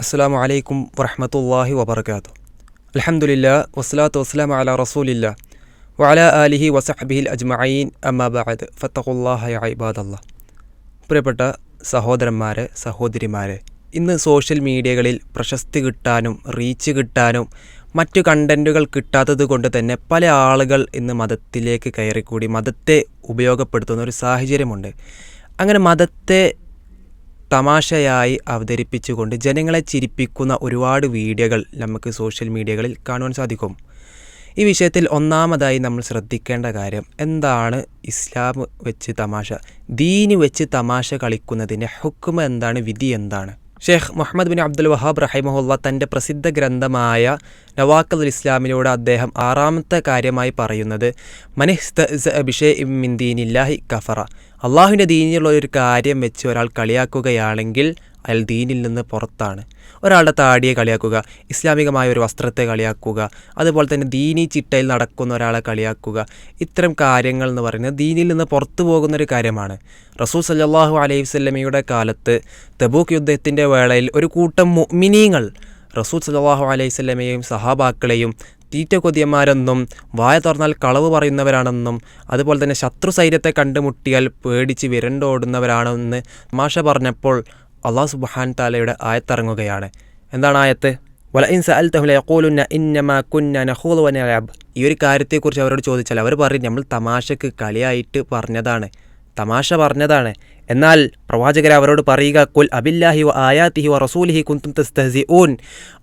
അസ്സാം വലൈക്കും വറഹമത്തല്ലാഹി വബർക്കാത്തു അലഹമുല്ല വസ്സലാത്തു വസ്സലാം അല റസൂലില്ല വല അലിഹി വസഹബിഹിൽ അജ്മഈൻ അമ്മാബാദ് ഫത്തഖുല്ലാഹ ഇബാദല്ല പ്രിയപ്പെട്ട സഹോദരന്മാരെ സഹോദരിമാരെ ഇന്ന് സോഷ്യൽ മീഡിയകളിൽ പ്രശസ്തി കിട്ടാനും റീച്ച് കിട്ടാനും മറ്റു കണ്ടന്റുകൾ കിട്ടാത്തത് കൊണ്ട് തന്നെ പല ആളുകൾ ഇന്ന് മതത്തിലേക്ക് കയറിക്കൂടി മതത്തെ ഉപയോഗപ്പെടുത്തുന്ന ഒരു സാഹചര്യമുണ്ട്. അങ്ങനെ മതത്തെ തമാശയായി അവതരിപ്പിച്ചുകൊണ്ട് ജനങ്ങളെ ചിരിപ്പിക്കുന്ന ഒരുപാട് വീഡിയോകൾ നമുക്ക് സോഷ്യൽ മീഡിയകളിൽ കാണുവാൻ സാധിക്കും. ഈ വിഷയത്തിൽ ഒന്നാമതായി നമ്മൾ ശ്രദ്ധിക്കേണ്ട കാര്യം എന്താണ് ഇസ്ലാം വെച്ച് തമാശ? ദീന് വെച്ച് തമാശ കളിക്കുന്നതിന്റെ ഹുക്കുമ എന്താണ്? വിധി എന്താണ്? ഷെയ്ഖ് മുഹമ്മദ് ബിൻ അബ്ദുൽ വഹാബ് റഹിമഹുല്ല തന്റെ പ്രസിദ്ധ ഗ്രന്ഥമായ നവാക്കൽ ഇസ്ലാമിലൂടെ അദ്ദേഹം ആറാമത്തെ കാര്യമായി പറയുന്നത് മനിഹ്സ്ത അഭിഷേ ഇമിൻ ദീനില്ലാഹി കഫറ. അള്ളാഹുവിന്റെ ദീനിലുള്ള ഒരു കാര്യം വെച്ച് ഒരാൾ കളിയാക്കുകയാണെങ്കിൽ അയാൾ ദീനിൽ നിന്ന് പുറത്താണ്. ഒരാളുടെ താടിയെ കളിയാക്കുക ഇസ്ലാമികമായ ഒരു വസ്ത്രത്തെ കളിയാക്കുക അതുപോലെ തന്നെ ദീനി ചിട്ടയിൽ നടക്കുന്ന ഒരാളെ കളിയാക്കുക ഇത്തരം കാര്യങ്ങൾ എന്ന് പറയുന്നത് ദീനിൽ നിന്ന് പുറത്തു പോകുന്ന ഒരു കാര്യമാണ്. റസൂൽ സല്ലാഹു അലൈഹി വല്ലമയുടെ കാലത്ത് തബൂക്ക് യുദ്ധത്തിന്റെ വേളയിൽ ഒരു കൂട്ടം മുഅ്മിനീങ്ങൾ റസൂൽ സല്ലാഹു അലൈഹി സ്വലമയെയും സഹാബാക്കളെയും തീറ്റ കൊതിയന്മാരെന്നും വായ തുറന്നാൽ കളവ് പറയുന്നവരാണെന്നും അതുപോലെ തന്നെ ശത്രു സൈന്യത്തെ കണ്ടുമുട്ടിയാൽ പേടിച്ച് വിരണ്ടോടുന്നവരാണെന്ന് മാഷ പറഞ്ഞപ്പോൾ അള്ളാഹു സുബാൻ താലയുടെ ആയത്തിറങ്ങുകയാണ് എന്താണ് ആയത്ത്? ഈ ഒരു കാര്യത്തെക്കുറിച്ച് അവരോട് ചോദിച്ചാൽ അവർ പറയും നമ്മൾ തമാശക്ക് കളിയായിട്ട് പറഞ്ഞതാണ്. തമാശ പറഞ്ഞതാണ്. എന്നാൽ പ്രവാചകരെ അവരോട് പറയുക കുൽ അബില്ലാഹി വ ആയാത്തിഹി വ റസൂലിഹി കുന്തും തസ്തഹസി ഊൻ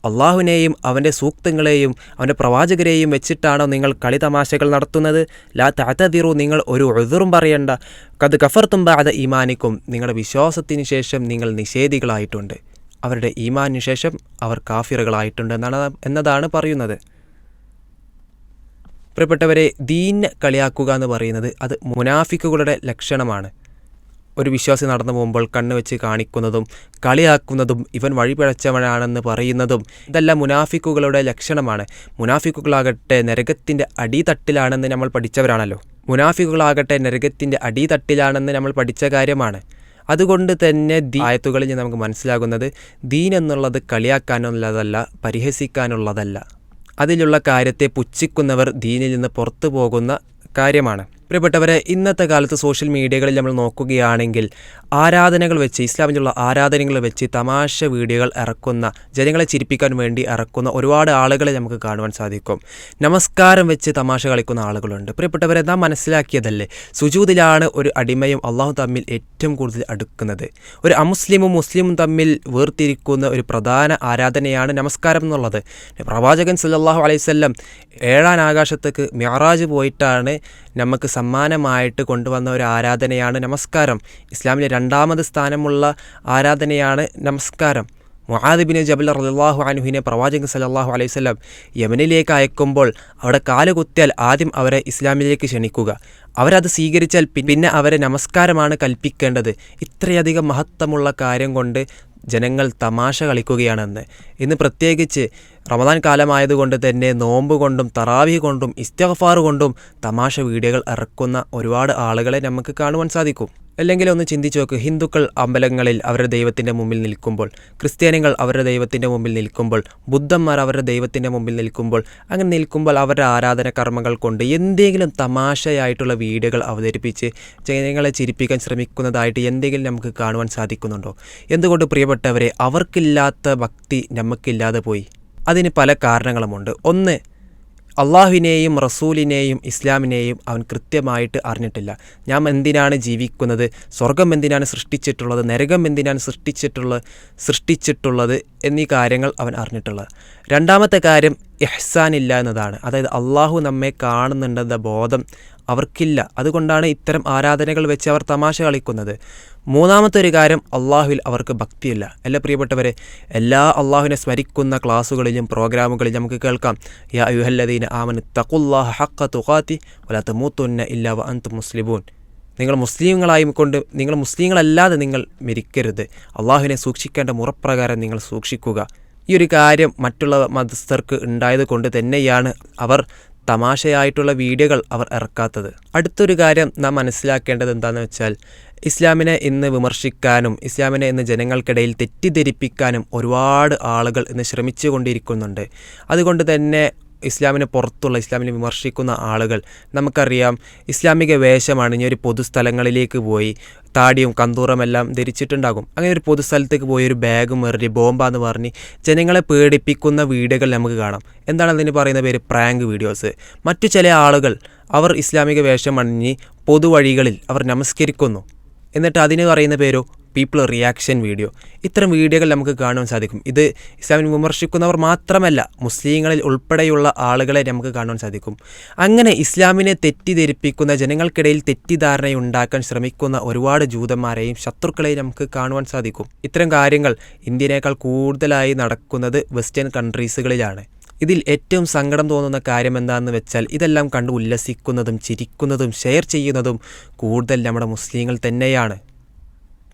അള്ളാഹുവിനെയും അവന്റെ സൂക്തങ്ങളെയും അവന്റെ പ്രവാചകരെയും വെച്ചിട്ടാണോ നിങ്ങൾ കളി തമാശകൾ നടത്തുന്നത്? ലാ താത്തതിറു നിങ്ങൾ ഒരു ഉഴുതുറും പറയണ്ട. കത് കഫർത്തും ബാദ ഈമാനിക്കും. നിങ്ങളുടെ വിശ്വാസത്തിന് ശേഷം നിങ്ങൾ നിഷേധികളായിട്ടുണ്ട്. അവരുടെ ഈമാനിന് ശേഷം അവർ കാഫിറുകളായിട്ടുണ്ട് എന്നാണ് എന്നതാണ് പറയുന്നത്. പ്രിയപ്പെട്ടവരെ ദീൻ കളിയാക്കുക എന്ന് പറയുന്നത് അത് മുനാഫിക്കുകളുടെ ലക്ഷണമാണ്. ഒരു വിശ്വാസി നടന്നു പോകുമ്പോൾ കണ്ണ് വെച്ച് കാണിക്കുന്നതും കളിയാക്കുന്നതും ഇവൻ വഴിപിഴച്ചവനാണെന്ന് പറയുന്നതും ഇതെല്ലാം മുനാഫിക്കുകളുടെ ലക്ഷണമാണ്. മുനാഫിക്കുകളാകട്ടെ നരകത്തിന്റെ അടിത്തട്ടിലാണെന്ന് നമ്മൾ പഠിച്ചവരാണല്ലോ. മുനാഫിക്കുകളാകട്ടെ നരകത്തിന്റെ അടിത്തട്ടിലാണെന്ന് നമ്മൾ പഠിച്ച കാര്യമാണ്. അതുകൊണ്ട് തന്നെ ദീ ആയത്തുകളിൽ നമുക്ക് മനസ്സിലാകുന്നത് ദീൻ എന്നുള്ളത് കളിയാക്കാനുള്ളതല്ല പരിഹസിക്കാനുള്ളതല്ല. അതിലുള്ള കാര്യത്തെ പുച്ഛിക്കുന്നവർ ദീനിൽ നിന്ന് പുറത്തു പോകുന്ന കാര്യമാണ്. പ്രിയപ്പെട്ടവരെ ഇന്നത്തെ കാലത്ത് സോഷ്യൽ മീഡിയകളിൽ നമ്മൾ നോക്കുകയാണെങ്കിൽ ആരാധനകൾ വെച്ച് ഇസ്ലാമിലുള്ള ആരാധനകൾ വെച്ച് തമാശ വീഡിയോകൾ ഇറക്കുന്ന ജനങ്ങളെ ചിരിപ്പിക്കാൻ വേണ്ടി ഇറക്കുന്ന ഒരുപാട് ആളുകളെ നമുക്ക് കാണുവാൻ സാധിക്കും. നമസ്കാരം വെച്ച് തമാശ കളിക്കുന്ന ആളുകളുണ്ട്. പ്രിയപ്പെട്ടവരെ നാം മനസ്സിലാക്കിയതല്ലേ സുജൂതിലാണ് ഒരു അടിമയും അള്ളാഹു തമ്മിൽ ഏറ്റവും കൂടുതൽ അടുക്കുന്നത്. ഒരു അമുസ്ലിമും മുസ്ലിമും തമ്മിൽ വേർതിരിക്കുന്ന ഒരു പ്രധാന ആരാധനയാണ് നമസ്കാരം എന്നുള്ളത്. പ്രവാചകൻ സല്ലാഹു അലൈവല്ലം ഏഴാൻ ആകാശത്തേക്ക് മ്യാറാജ് പോയിട്ടാണ് നമുക്ക് സമ്മാനമായിട്ട് കൊണ്ടുവന്ന ഒരു ആരാധനയാണ് നമസ്കാരം. ഇസ്ലാമിലെ രണ്ടാമത് സ്ഥാനമുള്ള ആരാധനയാണ് നമസ്കാരം. മുഹാദിബിന് ജബൽ റലാഹു അനുഹിനെ പ്രവാചകൻ സലാഹു അലൈഹി സ്വലം യമനിലേക്ക് അയക്കുമ്പോൾ അവിടെ കാലുകുത്തിയാൽ ആദ്യം അവരെ ഇസ്ലാമിലേക്ക് ക്ഷണിക്കുക. അവരത് സ്വീകരിച്ചാൽ പിന്നെ അവരെ നമസ്കാരമാണ് കൽപ്പിക്കേണ്ടത്. ഇത്രയധികം മഹത്വമുള്ള കാര്യം കൊണ്ട് ജനങ്ങൾ തമാശ കളിക്കുകയാണെന്ന്. ഇന്ന് പ്രത്യേകിച്ച് റമദാൻ കാലമായതുകൊണ്ട് തന്നെ നോമ്പ് കൊണ്ടും തറാവി കൊണ്ടും ഇസ്തഫാർ കൊണ്ടും തമാശ വീഡിയോകൾ ഇറക്കുന്ന ഒരുപാട് ആളുകളെ നമുക്ക് കാണുവാൻ സാധിക്കും. അല്ലെങ്കിൽ ഒന്ന് ചിന്തിച്ചു നോക്ക് ഹിന്ദുക്കൾ അമ്പലങ്ങളിൽ അവരുടെ ദൈവത്തിന്റെ മുമ്പിൽ നിൽക്കുമ്പോൾ ക്രിസ്ത്യാനികൾ അവരുടെ ദൈവത്തിന്റെ മുമ്പിൽ നിൽക്കുമ്പോൾ ബുദ്ധന്മാർ അവരുടെ ദൈവത്തിന്റെ മുമ്പിൽ നിൽക്കുമ്പോൾ അങ്ങനെ നിൽക്കുമ്പോൾ അവരുടെ ആരാധന കർമ്മങ്ങൾ കൊണ്ട് എന്തെങ്കിലും തമാശയായിട്ടുള്ള വീഡിയോകൾ അവതരിപ്പിച്ച് ജനങ്ങളെ ചിരിപ്പിക്കാൻ ശ്രമിക്കുന്നതായിട്ട് എന്തെങ്കിലും നമുക്ക് കാണുവാൻ സാധിക്കുന്നുണ്ടോ? എന്തുകൊണ്ട് പ്രിയപ്പെട്ടവരെ അവർക്കില്ലാത്ത ഭക്തി നമുക്കില്ലാതെ പോയി? അതിന് പല കാരണങ്ങളുമുണ്ട്. ഒന്ന് അള്ളാഹുവിനെയും റസൂലിനെയും ഇസ്ലാമിനെയും അവൻ കൃത്യമായിട്ട് അറിഞ്ഞിട്ടില്ല. ഞാൻ എന്തിനാണ് ജീവിക്കുന്നത്? സ്വർഗം എന്തിനാണ് സൃഷ്ടിച്ചിട്ടുള്ളത്? നരകം എന്തിനാണ് സൃഷ്ടിച്ചിട്ടുള്ളത് സൃഷ്ടിച്ചിട്ടുള്ളത് എന്നീ കാര്യങ്ങൾ അവൻ അറിഞ്ഞിട്ടുള്ളത്. രണ്ടാമത്തെ കാര്യം എഹ്സാൻ ഇല്ല എന്നതാണ്. അതായത് അള്ളാഹു നമ്മെ കാണുന്നുണ്ടെന്ന ബോധം അവർക്കില്ല. അതുകൊണ്ടാണ് ഇത്തരം ആരാധനകൾ വെച്ച് അവർ തമാശ കളിക്കുന്നത്. മൂന്നാമത്തെ ഒരു കാര്യം അള്ളാഹുവിൽ അവർക്ക് ഭക്തിയില്ല. എല്ലാ പ്രിയപ്പെട്ടവരെ? എല്ലാ അള്ളാഹുവിനെ സ്മരിക്കുന്ന ക്ലാസ്സുകളിലും പ്രോഗ്രാമുകളിലും നമുക്ക് കേൾക്കാം. യാ യുഹല്ലദീന ആമന് തഖുല്ലാഹ ഹക്ക തുഖാത്തി വലാത്ത മൂത്തുന്ന ഇല്ലാ വ അന്ത് മുസ്ലിബൂൻ നിങ്ങൾ മുസ്ലിങ്ങളായും കൊണ്ട് നിങ്ങൾ മുസ്ലിങ്ങളല്ലാതെ നിങ്ങൾ മരിക്കരുത്. അള്ളാഹുവിനെ സൂക്ഷിക്കേണ്ട മുറപ്രകാരം നിങ്ങൾ സൂക്ഷിക്കുക. ഈ ഒരു കാര്യം മറ്റുള്ള മതസ്ഥർക്ക് ഉണ്ടായത് കൊണ്ട് തന്നെയാണ് അവർ തമാശയായിട്ടുള്ള വീഡിയോകൾ അവർ ഇറക്കാത്തത്. അടുത്തൊരു കാര്യം നാം മനസ്സിലാക്കേണ്ടത് എന്താണെന്ന് വെച്ചാൽ ഇസ്ലാമിനെ ഇന്ന് വിമർശിക്കാനും ഇസ്ലാമിനെ ഇന്ന് ജനങ്ങൾക്കിടയിൽ തെറ്റിദ്ധരിപ്പിക്കാനും ഒരുപാട് ആളുകൾ ഇന്ന് ശ്രമിച്ചു കൊണ്ടിരിക്കുന്നുണ്ട് അതുകൊണ്ട് തന്നെ ഇസ്ലാമിന് പുറത്തുള്ള ഇസ്ലാമിനെ വിമർശിക്കുന്ന ആളുകൾ നമുക്കറിയാം ഇസ്ലാമിക വേഷമാണ് ഇനി ഒരു പൊതുസ്ഥലങ്ങളിലേക്ക് പോയി താടിയും കന്തൂറമെല്ലാം ധരിച്ചിട്ടുണ്ടാകും. അങ്ങനെ ഒരു പൊതുസ്ഥലത്തേക്ക് പോയി ഒരു ബാഗ് എറിഞ്ഞ് ബോംബാന്ന് പറഞ്ഞ് ജനങ്ങളെ പേടിപ്പിക്കുന്ന വീഡിയോകൾ നമുക്ക് കാണാം. എന്താണ് അതിന് പറയുന്ന പേര്? പ്രാങ്ക് വീഡിയോസ് മറ്റു ചില ആളുകൾ അവർ ഇസ്ലാമിക വേഷം അണിഞ്ഞ് പൊതുവഴികളിൽ അവർ നമസ്കരിക്കുന്നു. എന്നിട്ട് അതിന് പറയുന്ന പേരോ? പീപ്പിൾ റിയാക്ഷൻ വീഡിയോ ഇത്തരം വീഡിയോകൾ നമുക്ക് കാണുവാൻ സാധിക്കും. ഇത് ഇസ്ലാമിനെ വിമർശിക്കുന്നവർ മാത്രമല്ല മുസ്ലിങ്ങളിൽ ഉൾപ്പെടെയുള്ള ആളുകളെ നമുക്ക് കാണുവാൻ സാധിക്കും. അങ്ങനെ ഇസ്ലാമിനെ തെറ്റിദ്ധരിപ്പിക്കുന്ന ജനങ്ങൾക്കിടയിൽ തെറ്റിദ്ധാരണ ഉണ്ടാക്കാൻ ശ്രമിക്കുന്ന ഒരുപാട് ജൂതന്മാരെയും ശത്രുക്കളെയും നമുക്ക് കാണുവാൻ സാധിക്കും. ഇത്തരം കാര്യങ്ങൾ ഇന്ത്യനേക്കാൾ കൂടുതലായി നടക്കുന്നത് വെസ്റ്റേൺ കൺട്രീസുകളിലാണ് ഇതിൽ ഏറ്റവും സങ്കടം തോന്നുന്ന കാര്യം എന്താണെന്ന് വെച്ചാൽ ഇതെല്ലാം കണ്ട് ഉല്ലസിക്കുന്നതും ചിരിക്കുന്നതും ഷെയർ ചെയ്യുന്നതും കൂടുതൽ നമ്മുടെ മുസ്ലിങ്ങൾ തന്നെയാണ്.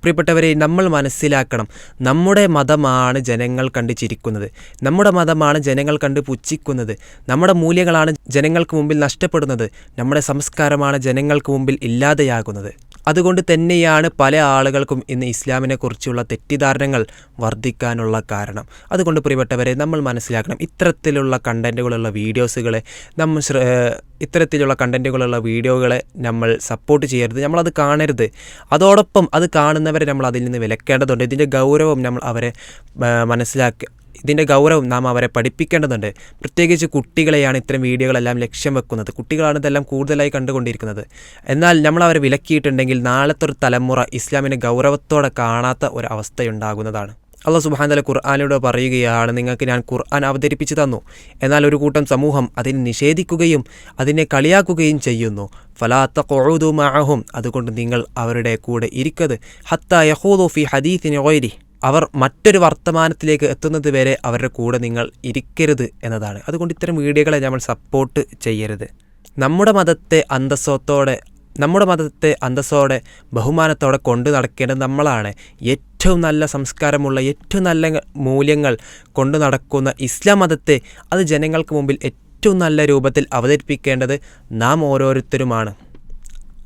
പ്രിയപ്പെട്ടവരെ നമ്മൾ മനസ്സിലാക്കണം നമ്മുടെ മതമാണ് ജനങ്ങൾ കണ്ട് ചിരിക്കുന്നത്. നമ്മുടെ മതമാണ് ജനങ്ങൾ കണ്ട് പുച്ഛിക്കുന്നത്. നമ്മുടെ മൂല്യങ്ങളാണ് ജനങ്ങൾക്ക് മുമ്പിൽ നഷ്ടപ്പെടുന്നത്. നമ്മുടെ സംസ്കാരമാണ് ജനങ്ങൾക്ക് മുമ്പിൽ ഇല്ലാതെയാകുന്നത്. അതുകൊണ്ട് തന്നെയാണ് പല ആളുകൾക്കും ഇന്ന് ഇസ്ലാമിനെക്കുറിച്ചുള്ള തെറ്റിദ്ധാരണകൾ വർദ്ധിക്കാനുള്ള കാരണം. അതുകൊണ്ട് പ്രിയപ്പെട്ടവരെ നമ്മൾ മനസ്സിലാക്കണം ഇത്തരത്തിലുള്ള കണ്ടന്റുകളുള്ള വീഡിയോസുകളെ നമ്മൾ ഇത്തരത്തിലുള്ള കണ്ടന്റുകളുള്ള വീഡിയോകളെ നമ്മൾ സപ്പോർട്ട് ചെയ്യരുത്. നമ്മളത് കാണരുത്. അതോടൊപ്പം അത് കാണുന്നവരെ നമ്മൾ അതിൽ നിന്ന് വിലക്കേണ്ടതുണ്ട്. ഇതിന്റെ ഗൗരവം നമ്മൾ അവരെ മനസ്സിലാക്കി ഇതിന്റെ ഗൗരവം നാം അവരെ പഠിപ്പിക്കേണ്ടതുണ്ട്. പ്രത്യേകിച്ച് കുട്ടികളെയാണ് ഇത്തരം വീഡിയോകളെല്ലാം ലക്ഷ്യം വെക്കുന്നത്. കുട്ടികളാണ് ഇതെല്ലാം കൂടുതലായി കണ്ടുകൊണ്ടിരിക്കുന്നത്. എന്നാൽ നമ്മൾ അവരെ വിലക്കിയിട്ടുണ്ടെങ്കിൽ നാളത്തെ ഒരു തലമുറ ഇസ്ലാമിനെ ഗൗരവത്തോടെ കാണാത്ത ഒരു അവസ്ഥയുണ്ടാകുന്നതാണ്. വ തആല ഖുർആാനിലൂടെ പറയുകയാണ് നിങ്ങൾക്ക് ഞാൻ ഖുർആൻ അവതരിപ്പിച്ചു തന്നു. എന്നാൽ ഒരു കൂട്ടം സമൂഹം അതിനെ നിഷേധിക്കുകയും അതിനെ കളിയാക്കുകയും ചെയ്യുന്നു. ഫലാത്ത കൊഴുതു മാഹും അതുകൊണ്ട് നിങ്ങൾ അവരുടെ കൂടെ ഇരിക്കത് ഹത്ത യഹൂദു ഫി ഹദീസിന് ഓയിരി അവർ മറ്റൊരു വർത്തമാനത്തിലേക്ക് എത്തുന്നത് വരെ അവരുടെ കൂടെ നിങ്ങൾ ഇരിക്കരുത് എന്നതാണ്. അതുകൊണ്ട് ഇത്തരം വീഡിയോകളെ നമ്മൾ സപ്പോർട്ട് ചെയ്യരുത്. നമ്മുടെ മതത്തെ അന്തസ്സത്തോടെ നമ്മുടെ മതത്തെ അന്തസ്സോടെ ബഹുമാനത്തോടെ കൊണ്ടു നടക്കേണ്ടത് നമ്മളാണ്. ഏറ്റവും നല്ല സംസ്കാരമുള്ള ഏറ്റവും നല്ല മൂല്യങ്ങൾ കൊണ്ടു നടക്കുന്ന ഇസ്ലാം മതത്തെ അത് ജനങ്ങൾക്ക് മുമ്പിൽ ഏറ്റവും നല്ല രൂപത്തിൽ അവതരിപ്പിക്കേണ്ടത് നാം ഓരോരുത്തരുമാണ്.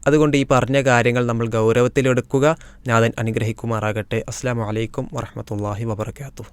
അതുകൊണ്ട് ഈ പറഞ്ഞ കാര്യങ്ങൾ നമ്മൾ ഗൗരവത്തിലെടുക്കുക. നാഥൻ അനുഗ്രഹിക്കുമാറാകട്ടെ. അസ്സാം വലൈക്കും വറഹമത്തല്ലാഹി വബർക്കാത്തു